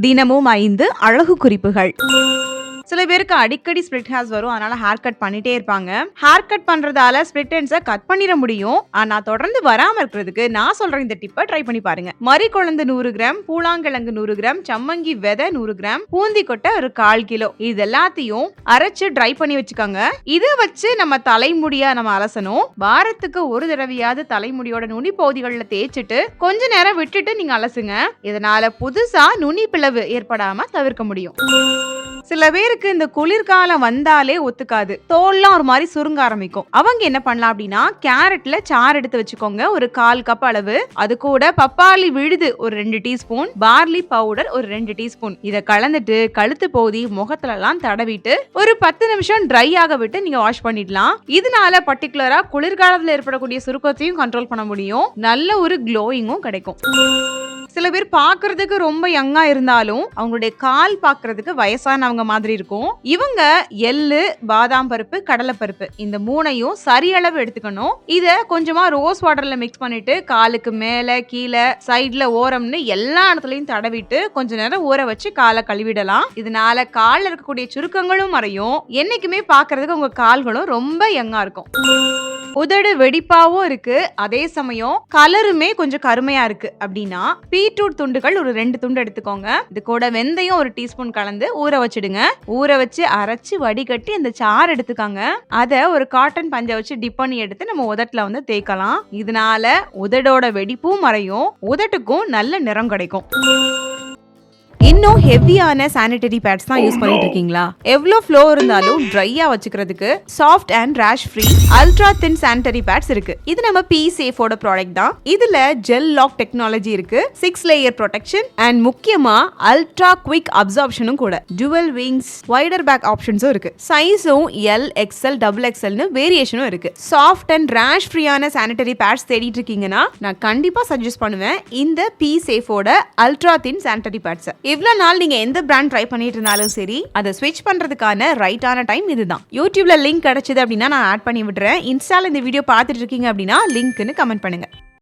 தினமும் ஐந்து அழகு குறிப்புகள். சில பேருக்கு அடிக்கடி ஸ்ப்ளிட் ஹேர்ஸ் வரும். அதனால ஹேர் கட் பண்ணிட்டே இருப்பாங்க. ஹேர் கட் பண்றதால ஸ்ப்ளிட் ஹேர்ஸை கட் பண்ணிட முடியும். ஆனா தொடர்ந்து வராம இருக்கிறதுக்கு நான் சொல்ற இந்த டிப்பை ட்ரை பண்ணி பாருங்க. மறி குழந்தை நூறு கிராம் பூலாங்கிழங்கு நூறு கிராம் சம்மங்கி விதை நூறு கிராம் பூந்தி கொட்டை ஒரு கால் கிலோ. இது எல்லாத்தையும் அரைச்சு ட்ரை பண்ணி வச்சுக்கோங்க. இதை வச்சு நம்ம தலைமுடியா நம்ம அலசணும். வாரத்துக்கு ஒரு தடவையாவது தலைமுடியோட நுனி பகுதிகளில் தேய்ச்சிட்டு கொஞ்ச நேரம் விட்டுட்டு நீங்க அலசுங்க. இதனால புதுசா நுனி பிளவு ஏற்படாம தவிர்க்க முடியும். சில பேருக்கு இந்த குளிர்காலம் வந்தாலே ஒத்துக்காது. தோல்லாம் ஒரு மாதிரி சுருங்க ஆரம்பிக்கும். அவங்க என்ன பண்ணலாம் அப்படின்னா கேரட்ல சாறு எடுத்து வச்சுக்கோங்க. ஒரு கால் கப் அளவு. அது கூட பப்பாளி விழுது ஒரு ரெண்டு டீஸ்பூன். பார்லி பவுடர் ஒரு ரெண்டு டீஸ்பூன். இதை கலந்துட்டு கழுத்து பகுதி முகத்துல எல்லாம் தடவிட்டு ஒரு பத்து நிமிஷம் ட்ரை ஆக விட்டு நீங்க வாஷ் பண்ணிடலாம். இதனால பர்டிகுலரா குளிர்காலத்துல ஏற்படக்கூடிய சுருக்கத்தையும் கண்ட்ரோல் பண்ண முடியும். நல்ல ஒரு க்ளோயிங்கும் கிடைக்கும். சில பேர் பாக்குறதுக்கு ரொம்ப யங்கா இருந்தாலும் அவங்களுடைய கால் பாக்குறதுக்கு வயசானவங்க மாதிரி இருக்கும். இவங்க எள்ளு பாதாம் பருப்பு கடலை பருப்பு இந்த மூணையும் சரியளவு எடுத்துக்கணும். இத கொஞ்சமா ரோஸ் வாட்டர்ல மிக்ஸ் பண்ணிட்டு காலுக்கு மேல கீழே சைட்ல ஓரம்னு எல்லா இடத்துலயும் தடவிட்டு கொஞ்ச நேரம் ஊற வச்சு காலை கழுவிடலாம். இதனால காலில் இருக்கக்கூடிய சுருக்கங்களும் மறையும். என்னைக்குமே பாக்குறதுக்கு உங்க கால்களும் ரொம்ப யங்கா இருக்கும். உதடு வெடிப்பாவும் இருக்கு. அதே சமயம் கலருமே கொஞ்சம் கருமையா இருக்கு. அப்படின்னா பீட்ரூட் துண்டுகள் ஒரு ரெண்டு துண்டு எடுத்துக்கோங்க. இது கூட வெந்தயம் ஒரு டீஸ்பூன் கலந்து ஊற வச்சிடுங்க. ஊற வச்சு அரைச்சு வடிகட்டி அந்த சாறு எடுத்துக்காங்க. அதை ஒரு காட்டன் பஞ்சை வச்சு டிப் பண்ணி எடுத்து நம்ம உதட்டுல வந்து தேய்க்கலாம். இதனால உதடோட வெடிப்பும் மறையும். உதட்டுக்கும் நல்ல நிறம் கிடைக்கும். இன்னும் ஹெவியான சானிட்டரி பேட்ஸ் தான் யூஸ் பண்ணிட்டு இருக்கீங்களா? எவ்வளோ ஃப்ளோ இருந்தாலும் ட்ரையா வச்சுக்கிறதுக்கு soft and rash free ultra thin sanitary pads இருக்கு. இது நம்ம பி சேஃபோட ப்ராடக்ட் தான். இதுல ஜெல் லாக் டெக்னாலஜி இருக்கு. சிக்ஸ் லேயர் ப்ரொடெக்ஷன் அண்ட் முக்கியமா அல்ட்ரா குவிக் அப்சார்ப்ஷனும் கூட. டுவல் விங்ஸ் வைடர் பேக் ஆப்ஷன்ஸும் இருக்கு. சைஸும் எல் எக்ஸ்எல் டபுள் எக்ஸ்எல்னு வேரியேஷனும் இருக்கு. சாஃப்ட் அண்ட் ரேஷ் ஃப்ரீயான சானிட்டரி பேட்ஸ் தேடிட்டு இருக்கீங்கன்னா நான் கண்டிப்பா சஜஸ்ட் பண்ணுவேன் இந்த பி சேஃபோட அல்ட்ரா தின் சானிட்டரி பேட்ஸ் இவ்வளோ நாள் நீங்க எந்த பிராண்ட் ட்ரை பண்ணிட்டு இருந்தாலும் சரி அதை ஸ்விட்ச் பண்றதுக்கான ரைட்டான டைம் இதுதான். யூடியூப்ல லிங்க் கிடைச்சது அப்படின்னா நான் ஆட் பண்ணி விட்டுறேன். இன்ஸ்டால இந்த வீடியோ பார்த்துட்டு இருக்கீங்க அப்படின்னா லிங்க்னு கமெண்ட் பண்ணுங்க.